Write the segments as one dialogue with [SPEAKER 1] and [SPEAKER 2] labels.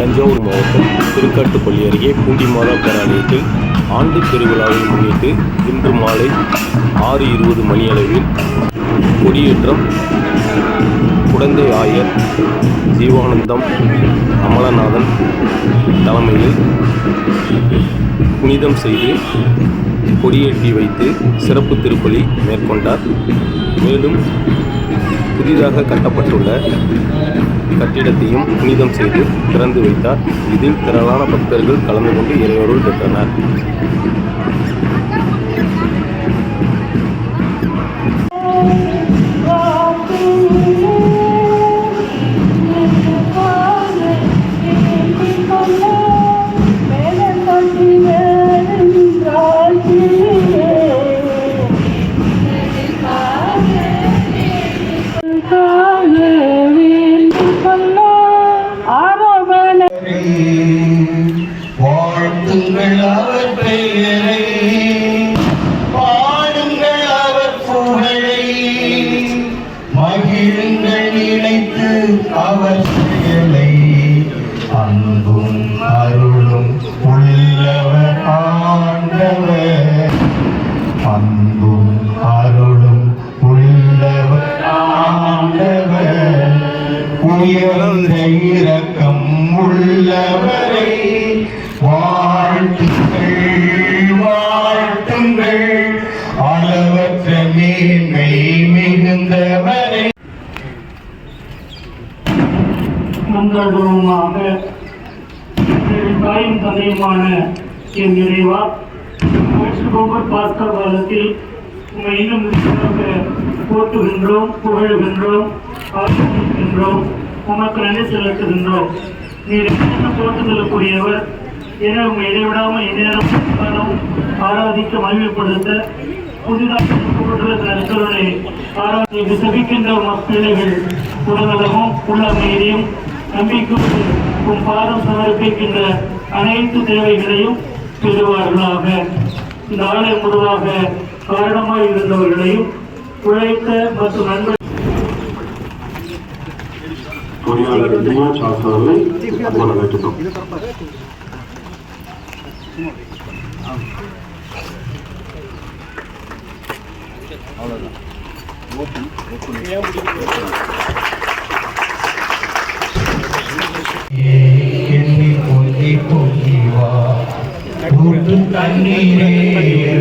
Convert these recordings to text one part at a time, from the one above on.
[SPEAKER 1] தஞ்சாவூர் மாவட்டம் திருக்காட்டுப்பள்ளி அருகே பூண்டிமாதா பேராலயத்தில் ஆண்டு திருவிழாவை முன்னிட்டு இன்று மாலை ஆறு இருபது மணியளவில் கொடியேற்றம் குடந்தை ஆயர் ஜீவானந்தம் அமலநாதன் தலைமையில் புனிதம் செய்து கொடியேற்றி வைத்து சிறப்பு திருப்பலி மேற்கொண்டார். மேலும் புதிதாக கட்டப்பட்டுள்ள கட்டிடத்தையும் புனிதம் செய்து திறந்து வைத்தார். இதில் திரளான பக்தர்கள் கலந்து கொண்டு இறைவருள் பெற்றனர்.
[SPEAKER 2] வாழ்த்துங்கள். அளவற்ற மேன்மை மிகுந்தவரை.
[SPEAKER 3] மங்களமாக தாயும் தந்தையுமான என் இறைவா ஒவ்வொரு காலத்தில் உங்களை இன்னும் போற்றுகின்றோம் புகழுகின்றோம் உமக்கு நன்றி செலுத்துகின்றோம். நீர் போற்றுதலுக்குரியவர் என உங்களை இடைவிடாமல் எந்நேரம் ஆராதிக்க மகிழ்ப்படுத்த புதிதாக கருத்துக்களை சபிக்கின்ற பிள்ளைகள் உடல்நலமும் உள்ள நம்பிக்கையும் உன் பாதம் சமர்ப்பிக்கின்ற அனைத்து தேவைகளையும் பெறுவார்களாக. இந்த ஆலயம் பொதுவாக காரணமாக இருந்தவர்களையும் உழைத்த மற்றும் நண்பர்
[SPEAKER 4] பொறியாளர் திவ்யா சாஸ் அவர்களை அன்போடு அழைக்கின்றோம்
[SPEAKER 2] எண்ணி பொங்கி பொங்கி வா ஊற்று தண்ணீரே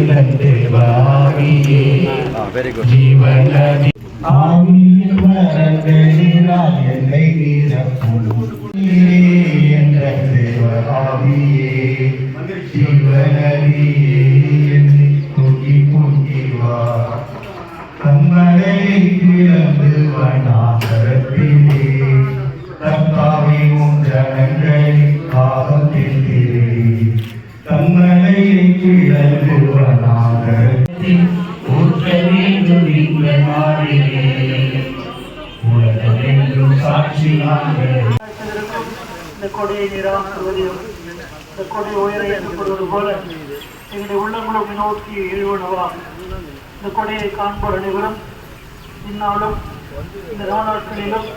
[SPEAKER 2] நன்று வாவியே ஜீவநதி ஆவியின் வரங்களினால் என்னை நீரப்பொழுது இந்த
[SPEAKER 3] கொடியை நிராகரிவதையும் இந்த கொடி உயர எண்ணப்படுவது போல எங்களுடைய உள்ளங்களும் நோக்கி எழுவனவா இந்த கொடியை காண்போர் அனைவரும் இந்நாளும் இந்த நாட்களிலும்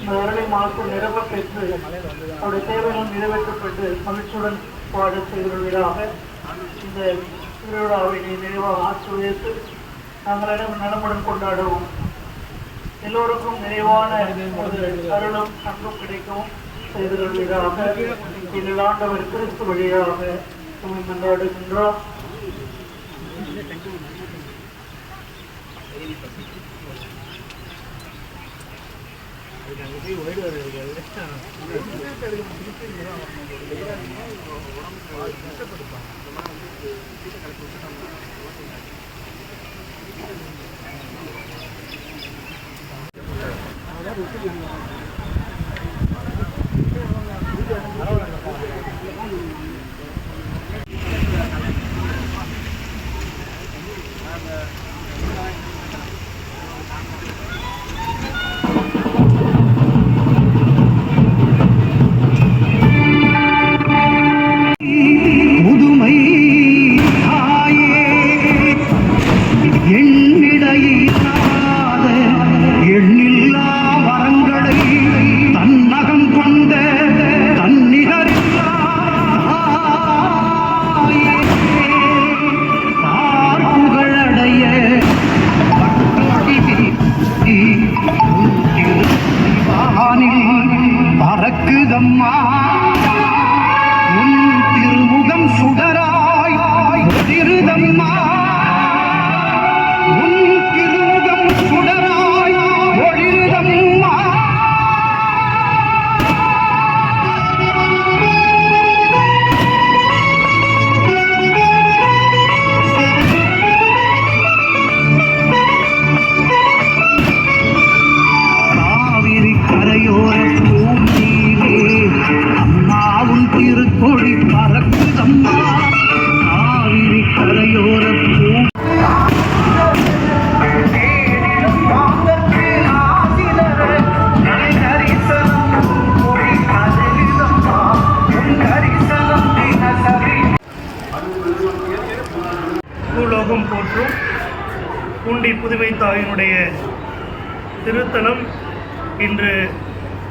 [SPEAKER 3] இந்த அரளை மாற்றம் நிரம்ப பெற்று அவருடைய தேவைகளும் நிறைவேற்றப்பட்டு மகிழ்ச்சியுடன் பாட செய்துள்ளதாக இந்த திருவிழாவை நிறைவாக ஆசிர்வதித்து நாங்கள் அனைவரும் நலமுடன் கொண்டாடுவோம். எல்லோருக்கும் நிறைவான ஒரு அருளும் அன்பும் கிடைக்கவும். செய்து கொள்வீராக எங்கள் ஆண்டவர் கிறிஸ்து வழியாக உண்மை கொண்டாடுகின்றோம்
[SPEAKER 5] முதுமை ஒளிருதம்மா
[SPEAKER 3] பூண்டி புதுமை தாயினுடைய திருத்தலம் இன்று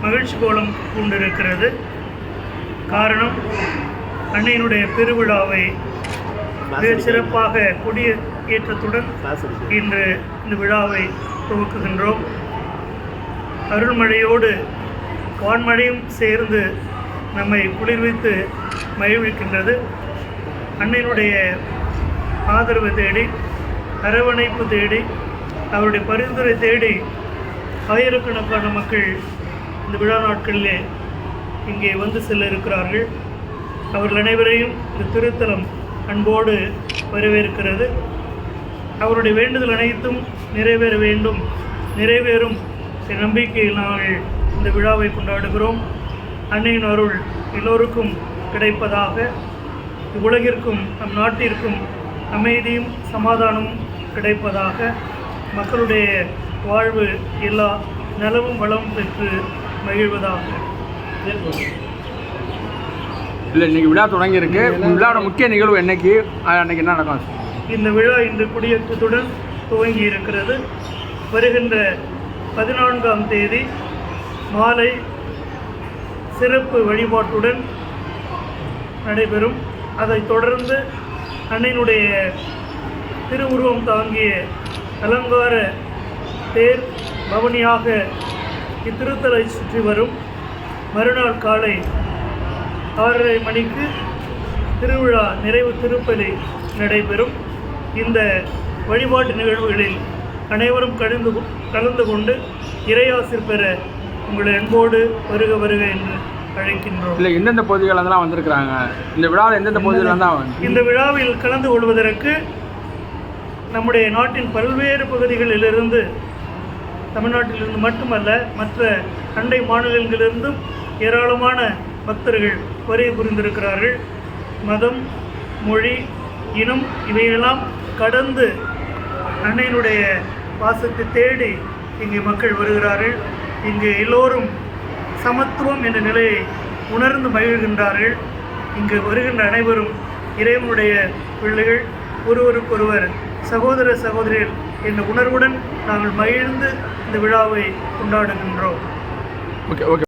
[SPEAKER 3] மகிழ்ச்சி கோலம் பூண்டிருக்கிறது. காரணம் அன்னையினுடைய பெருவிழாவை மிக சிறப்பாக கொடிய ஏற்றத்துடன் இன்று இந்த விழாவை துவக்குகின்றோம். அருள்மழையோடு வான்மழையும் சேர்ந்து நம்மை குளிர்வித்து மகிழ்விக்கின்றது. அன்னையினுடைய ஆதரவு தேடி அரவணைப்பு தேடி அவருடைய பரிந்துரை தேடி ஆயிரக்கணக்கான மக்கள் இந்த விழா நாட்களிலே இங்கே வந்து செல்ல இருக்கிறார்கள் அவர்கள் அனைவரையும் இந்த திருத்தலம் அன்போடு வரவேற்கிறது. அவருடைய வேண்டுதல் அனைத்தும் நிறைவேற வேண்டும் நிறைவேறும் நம்பிக்கையில் நாங்கள் இந்த விழாவை கொண்டாடுகிறோம். அன்னையின் அருள் எல்லோருக்கும் கிடைப்பதாக. உலகிற்கும் நம் நாட்டிற்கும் அமைதியும் சமாதானமும் கிடைப்பதாக மக்களுடைய வாழ்வு எல்லா நலமும் வளம் பெற்று மகிழ்வதாக.
[SPEAKER 6] இல்லை இன்னைக்கு விழா தொடங்கியிருக்கு. விழாவோட முக்கிய நிகழ்வு என்னைக்கு? அன்னைக்கு என்ன நடக்கும்?
[SPEAKER 3] இந்த விழா இன்று கொடியேற்றத்துடன் துவங்கி இருக்கிறது வருகின்ற பதினான்காம் தேதி மாலை சிறப்பு வழிபாட்டுடன் நடைபெறும். அதைத் தொடர்ந்து அன்னையினுடைய திருவுருவம் தாங்கிய அலங்கார தேர் பவனியாக இத்திருத்தலை சுற்றி வரும் மறுநாள் காலை ஆறரை மணிக்கு திருவிழா நிறைவு திருப்பலி நடைபெறும். இந்த வழிபாட்டு நிகழ்வுகளில் அனைவரும் கலந்து கலந்து கொண்டு இறையாசிர் பெற உங்களை அன்போடு வருக வருக என்று அழைக்கின்றோம்.
[SPEAKER 6] இல்லை எந்தெந்த பகுதிகள் இருந்தெல்லாம் வந்திருக்கிறாங்க? இந்த விழாவில் எந்தெந்த பகுதிகள் தான்
[SPEAKER 3] இந்த விழாவில் கலந்து கொள்வதற்கு நம்முடைய நாட்டின் பல்வேறு பகுதிகளிலிருந்து தமிழ்நாட்டிலிருந்து மட்டுமல்ல மற்ற அண்டை மாநிலங்களிலிருந்தும் ஏராளமான பக்தர்கள் வருகை புரிந்திருக்கிறார்கள். மதம் மொழி இனம் இவையெல்லாம் கடந்து அன்னையினுடைய வாசத்தை தேடி இங்கே மக்கள் வருகிறார்கள். இங்கே எல்லோரும் சமத்துவம் என்ற நிலையை உணர்ந்து மகிழ்கின்றார்கள். இங்கு வருகின்ற அனைவரும் இறைவனுடைய பிள்ளைகள். ஒருவருக்கொருவர் சகோதர சகோதரிகள் என்ற உணர்வுடன் நாங்கள் மகிழ்ந்து இந்த விழாவை கொண்டாடுகின்றோம்.
[SPEAKER 6] Okay okay